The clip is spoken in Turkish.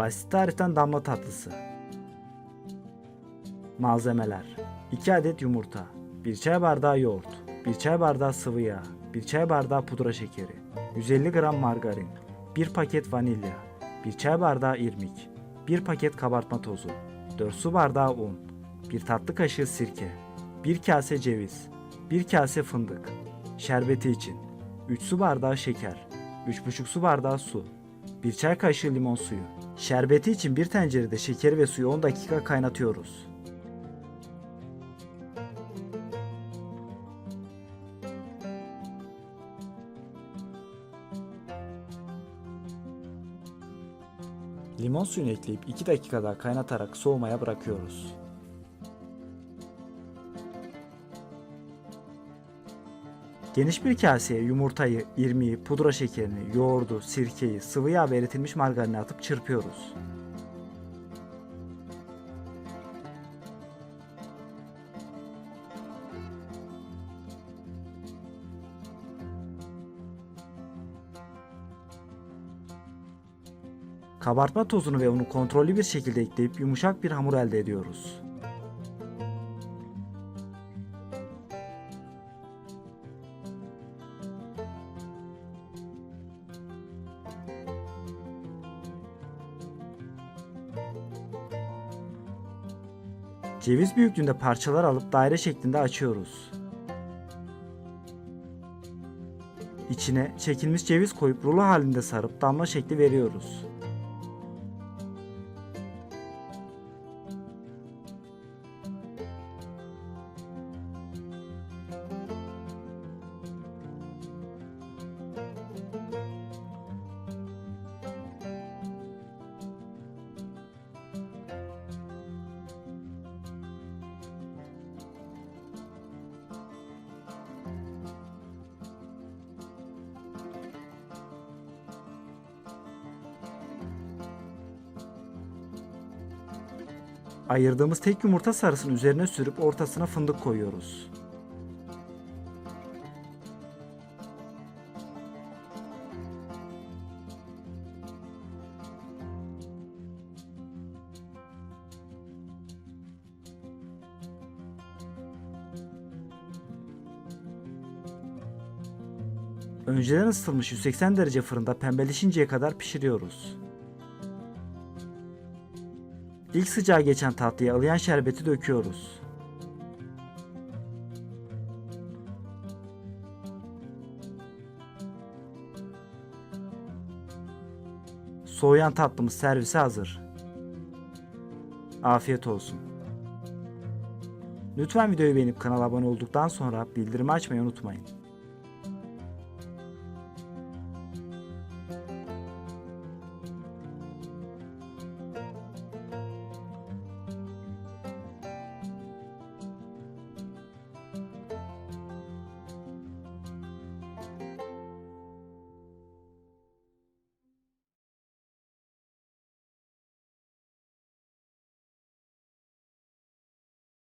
Basit tariften damla tatlısı. Malzemeler. 2 adet yumurta 1 çay bardağı yoğurt 1 çay bardağı sıvı yağ 1 çay bardağı pudra şekeri 150 gram margarin 1 paket vanilya 1 çay bardağı irmik 1 paket kabartma tozu 4 su bardağı un 1 tatlı kaşığı sirke 1 kase ceviz 1 kase fındık. Şerbeti için 3 su bardağı şeker 3,5 su bardağı su 1 çay kaşığı limon suyu Şerbeti için bir tencerede şekeri ve suyu 10 dakika kaynatıyoruz. Limon suyunu ekleyip 2 dakika daha kaynatarak soğumaya bırakıyoruz. Geniş bir kaseye yumurtayı, irmiği, pudra şekerini, yoğurdu, sirkeyi, sıvı yağ ve eritilmiş margarini atıp çırpıyoruz. Kabartma tozunu ve unu kontrollü bir şekilde ekleyip yumuşak bir hamur elde ediyoruz. Ceviz büyüklüğünde parçalar alıp daire şeklinde açıyoruz. İçine çekilmiş ceviz koyup rulo halinde sarıp damla şekli veriyoruz. Ayırdığımız tek yumurta sarısını üzerine sürüp ortasına fındık koyuyoruz. Önceden ısıtılmış 180 derece fırında pembeleşinceye kadar pişiriyoruz. İlk sıcağı geçen tatlıya ılıyan şerbeti döküyoruz. Soğuyan tatlımız servise hazır. Afiyet olsun. Lütfen videoyu beğenip kanala abone olduktan sonra bildirimi açmayı unutmayın.